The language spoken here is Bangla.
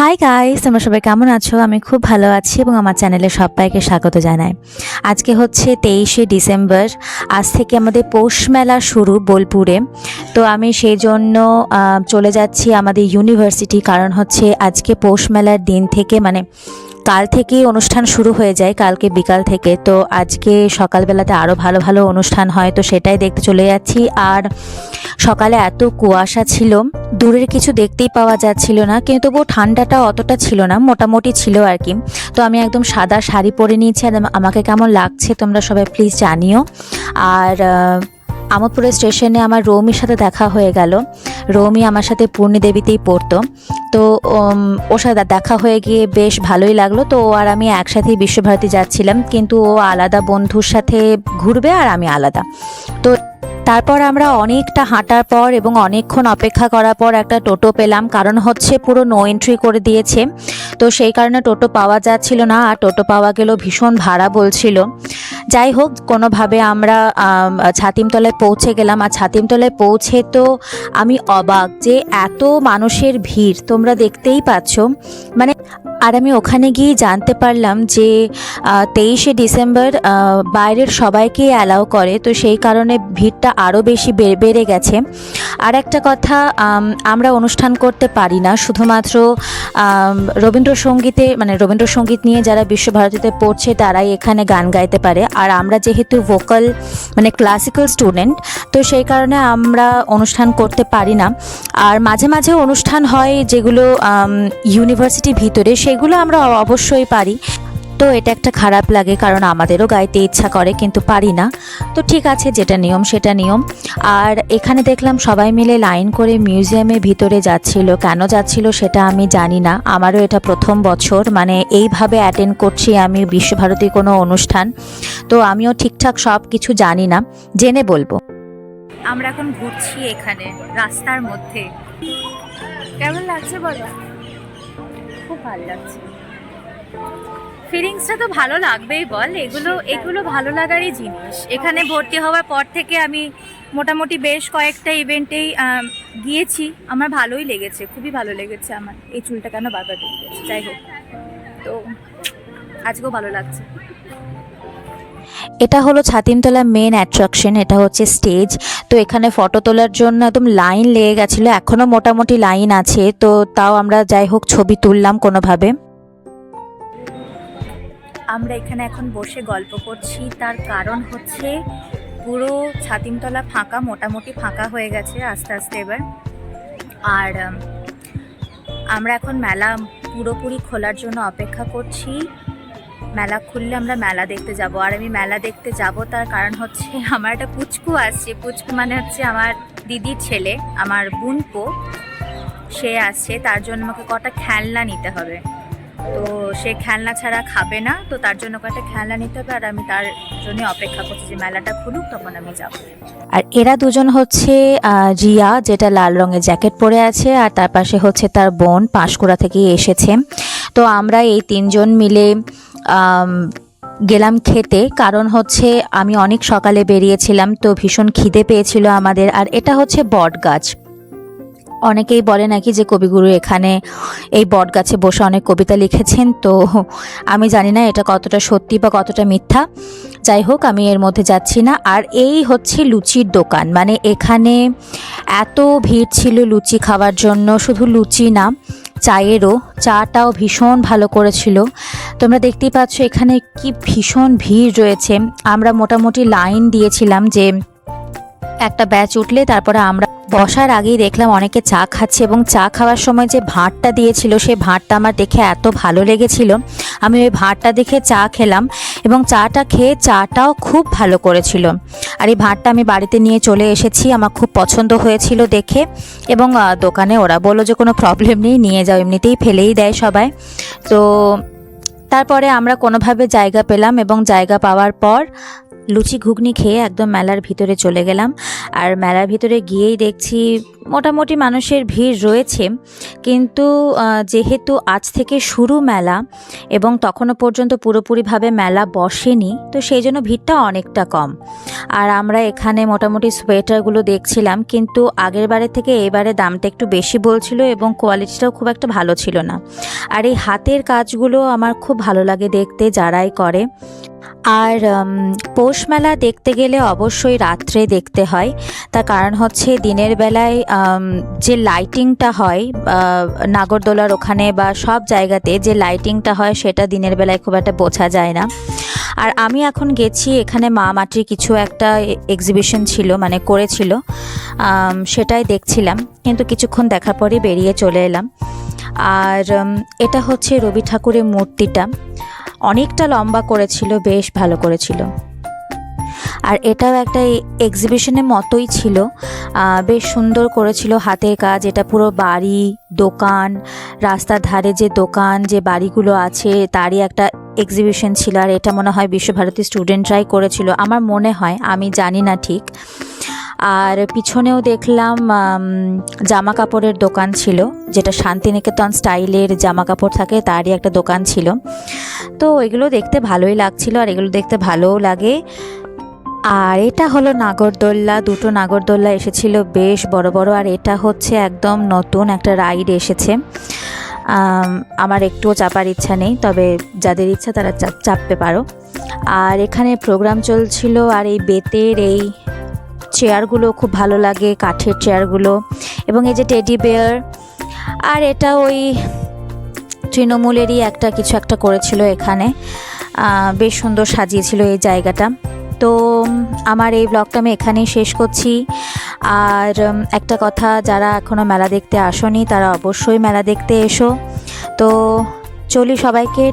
হাই গাইস তোমরা সবাই কেমন আছো? আমি খুব ভালো আছি এবং আমার চ্যানেলে সবাইকে স্বাগত জানাই। আজকে হচ্ছে তেইশে ডিসেম্বর। আজ থেকে আমাদের পৌষ মেলা শুরু বোলপুরে। তো আমি সেই জন্য চলে যাচ্ছি আমাদের ইউনিভার্সিটি, কারণ হচ্ছে আজকে পৌষ মেলার দিন থেকে মানে কাল থেকেই অনুষ্ঠান শুরু হয়ে যায়, কালকে বিকাল থেকে। তো আজকে সকালবেলাতে আরও ভালো ভালো অনুষ্ঠান হয়, তো সেটাই দেখতে চলে যাচ্ছি। আর সকালে এত কুয়াশা ছিল, দূরের কিছু দেখতেই পাওয়া যাচ্ছিল না, কিন্তু তবুও ঠান্ডাটা অতটা ছিল না, মোটামুটি ছিল আর কি। তো আমি একদম সাদা শাড়ি পরে নিয়েছি, আর আমাকে কেমন লাগছে তোমরা সবাই প্লিজ জানিও। আর আমোদপুরের স্টেশনে আমার রৌমির সাথে দেখা হয়ে গেল। রৌমি আমার সাথে পূর্ণি দেবীতেই পড়তো। তো ওর সাথে দেখা হয়ে গিয়ে বেশ ভালোই লাগল। তো, ও আর আমি একসাথেই বিশ্বভারতী যাচ্ছিলাম। কিন্তু ও আলাদা বন্ধুর সাথে ঘুরবে আর আমি আলাদা। তো, তারপর আমরা অনেকটা হাঁটার পর এবং অনেকক্ষণ অপেক্ষা করার পর একটা টোটো পেলাম। কারণ হচ্ছে পুরো নো এন্ট্রি করে দিয়েছে। তো, সেই কারণে টোটো পাওয়া যাচ্ছিল না। আর টোটো পাওয়া গেলেও ভীষণ ভাড়া বলছিল। যাই হোক কোনোভাবে আমরা আম, ছাতিমতলায় পৌঁছে গেলাম। আর ছাতিমতলায় পৌঁছে তো আমি অবাক যে এত মানুষের ভিড় তোমরা দেখতেই পাচ্ছ। মানে আর আমি ওখানে গিয়ে জানতে পারলাম যে তেইশে ডিসেম্বর বাইরের সবাইকে অ্যালাউ করে তো সেই কারণে ভিড়টা আরও বেশি বেড়ে গেছে। আর একটা কথা আমরা অনুষ্ঠান করতে পারি না শুধুমাত্র রবীন্দ্রসঙ্গীতে মানে রবীন্দ্রসঙ্গীত নিয়ে যারা বিশ্বভারতীতে পড়ছে তারাই এখানে গান গাইতে পারে। আর আমরা যেহেতু ভোকাল মানে ক্লাসিক্যাল স্টুডেন্ট তো সেই কারণে আমরা অনুষ্ঠান করতে পারি না। আর মাঝে মাঝে অনুষ্ঠান হয় যেগুলো ইউনিভার্সিটির ভিতরে, সেগুলো আমরা অবশ্যই পারি। তো এটা একটা খারাপ লাগে, কারণ আমাদেরও গাইতে ইচ্ছা করে, কিন্তু পারি না। তো ঠিক আছে, যেটা নিয়ম সেটা নিয়ম। আর এখানে দেখলাম সবাই মিলে লাইন করে মিউজিয়ামের ভিতরে যাচ্ছিল। কেন যাচ্ছিল সেটা আমি জানি না। আমারও এটা প্রথম বছর মানে এইভাবে অ্যাটেন্ড করছি আমি বিশ্বভারতী কোনো অনুষ্ঠান। তো আমিও ঠিকঠাক সব কিছু জানি না। জেনে বলব। আমরা এখন ঘুরছি এখানে, রাস্তার মধ্যে। কেমন লাগছে বলো? খুব ভালো লাগছে। ফিলিংসটা তো ভালো লাগবেই বল। এগুলো এগুলো ভালো লাগারই জিনিস। এখানে ভর্তি হওয়ার পর থেকে আমি মোটামুটি বেশ কয়েকটা ইভেন্টেই গিয়েছি। আমার ভালোই লেগেছে, খুবই ভালো লেগেছে আমার। এই চুলটা কেন বারবার বেরিয়ে গেছে? যাই হোক। তো, আজকেও ভালো লাগছে। এটা হলো ছাতিমতলা মেন অ্যাট্রাকশন এটা হচ্ছে স্টেজ তো এখানে ফটো তোলার জন্য একদম লাইন লেগে গেছিল। এখনও মোটামুটি লাইন আছে। তো তাও আমরা যাই হোক ছবি তুললাম কোনোভাবে। আমরা এখানে এখন বসে গল্প করছি। তার কারণ হচ্ছে পুরো ছাতিমতলা ফাঁকা, মোটামুটি ফাঁকা হয়ে গেছে আস্তে আস্তে এবার। আর আমরা এখন মেলা পুরোপুরি খোলার জন্য অপেক্ষা করছি। মেলা খুললে আমরা মেলা দেখতে যাব। আর আমি মেলা দেখতে যাব, তার কারণ হচ্ছে আমার একটা পুচকু আসছে। পুচকু মানে হচ্ছে আমার দিদির ছেলে, আমার বোনপো। সে আসছে, তার জন্য আমাকে কটা খেলনা নিতে হবে। তো সে খেলনা ছাড়া খাবে না, তো তার জন্য কয়েকটা খেলনা নিতে হবে আর আমি তার জন্য অপেক্ষা করছি যে মেলাটা খুলুক, তখন আমি যাব। আর এরা দুজন হচ্ছে রিয়া যেটা লাল রঙের জ্যাকেট পরে আছে, আর তার পাশে হচ্ছে তার বোন পাঁশকুড়া থেকে এসেছে। তো আমরা এই তিনজন মিলে গেলাম খেতে, কারণ হচ্ছে আমি অনেক সকালে বেরিয়েছিলাম, তো ভীষণ খিদে পেয়েছিল আমাদের, আর এটা হচ্ছে বট গাছ অনেকেই বলে নাকি যে কবিগুরু এখানে এই বট গাছে বসে অনেক কবিতা লিখেছেন, তো আমি জানি না এটা কতটা সত্যি বা কতটা মিথ্যা। যাই হোক, আমি এর মধ্যে যাচ্ছি না। আর এই হচ্ছে লুচির দোকান। মানে এখানে এত ভিড় ছিল লুচি খাওয়ার জন্য, শুধু লুচি না, চায়েরও। চাটাও ভীষণ ভালো করেছিল। তোমরা দেখতেই পাচ্ছ এখানে কি ভীষণ ভিড় রয়েছে। আমরা মোটামুটি লাইন দিয়েছিলাম যে একটা ব্যাচ উঠলে তারপরে আমরা বসার আগেই দেখলাম অনেকে চা খাচ্ছে এবং চা খাওয়ার সময় যে ভাঁড়টা দিয়েছিল, সেই ভাঁড়টা আমার দেখে এত ভালো লেগেছিল। আমি ওই ভাঁড়টা দেখে চা খেলাম এবং চাটা খেয়ে চাটাও খুব ভালো করেছিল। আর এই ভাঁড়টা আমি বাড়িতে নিয়ে চলে এসেছি, আমার খুব পছন্দ হয়েছিল দেখে এবং দোকানে ওরা বলল যে কোনো প্রবলেম নেই, নিয়ে যাও, এমনিতেই ফেলেই দেয় সবাই। তো, তারপরে আমরা কোনোভাবে জায়গা পেলাম এবং জায়গা পাওয়ার পর লুচি ঘুগনি খেয়ে একদম মেলার ভিতরে চলে গেলাম। আর মেলার ভিতরে গিয়েই দেখছি মোটামুটি মানুষের ভিড় রয়েছে। কিন্তু যেহেতু আজ থেকে শুরু মেলা এবং তখনও পর্যন্ত পুরোপুরিভাবে মেলা বসেনি, তো সেই জন্য ভিড়টা অনেকটা কম। আর আমরা এখানে মোটামুটি সোয়েটারগুলো দেখছিলাম, কিন্তু আগের বারের থেকে এবারে দামটা একটু বেশি বলছিল এবং কোয়ালিটিটাও খুব একটা ভালো ছিল না। আর এই হাতের কাজগুলো আমার খুব ভালো লাগে দেখতে, যারাই করে। আর পৌষ মেলা দেখতে গেলে অবশ্যই রাত্রে দেখতে হয়। তার কারণ হচ্ছে দিনের বেলায় যে লাইটিংটা হয় নাগরদোলার ওখানে বা সব জায়গাতে যে লাইটিংটা হয়, সেটা দিনের বেলায় খুব একটা বোঝা যায় না। আর আমি এখন গেছি, এখানে মা মাটির কিছু একটা এক্সিবিশন ছিল মানে করেছিল সেটাই দেখছিলাম। কিন্তু কিছুক্ষণ দেখার পরেই বেরিয়ে চলে এলাম। আর এটা হচ্ছে রবি ঠাকুরের মূর্তিটা। অনেকটা লম্বা করেছিল, বেশ ভালো করেছিল। আর এটাও একটা এক্সিবিশনের মতোই ছিল। বেশ সুন্দর করেছিল হাতের কাজ। এটা পুরো বাড়ি, দোকান, রাস্তার ধারে যে দোকান, যে বাড়িগুলো আছে, তারই একটা এক্সিবিশন ছিল। আর এটা মনে হয় বিশ্বভারতী স্টুডেন্টরাই করেছিল। আমার মনে হয়, আমি জানি না ঠিক। আর পিছনেও দেখলাম জামা কাপড়ের দোকান ছিল, যেটা শান্তিনিকেতন স্টাইলের জামা কাপড় থাকে, তারই একটা দোকান ছিল। তো এগুলো দেখতে ভালোই লাগছিল, আর এগুলো দেখতে ভালোও লাগে। আর এটা হলো নাগরদোল্লা, দুটো নাগরদোল্লা এসেছিল বেশ বড় বড়, আর এটা হচ্ছে একদম নতুন একটা রাইড এসেছে। আমার একটুও চাপার ইচ্ছা নেই, তবে যাদের ইচ্ছা তারা চাপ- চাপতে পারো। আর এখানে প্রোগ্রাম চলছিল, আর এই বেতের এই চেয়ারগুলো খুব ভালো লাগে, কাঠের চেয়ারগুলো এবং এই যে টেডি বেয়ার আর এটা ওই তৃণমূলেরই একটা কিছু একটা করেছিল এখানে। বেশ সুন্দর সাজিয়েছিল এই জায়গাটা। তো আমার এই ব্লগটা আমি এখানেই শেষ করছি। আর একটা কথা, যারা এখনও মেলা দেখতে আসনি, তারা অবশ্যই মেলা দেখতে এসো। তো, চলি সবাইকে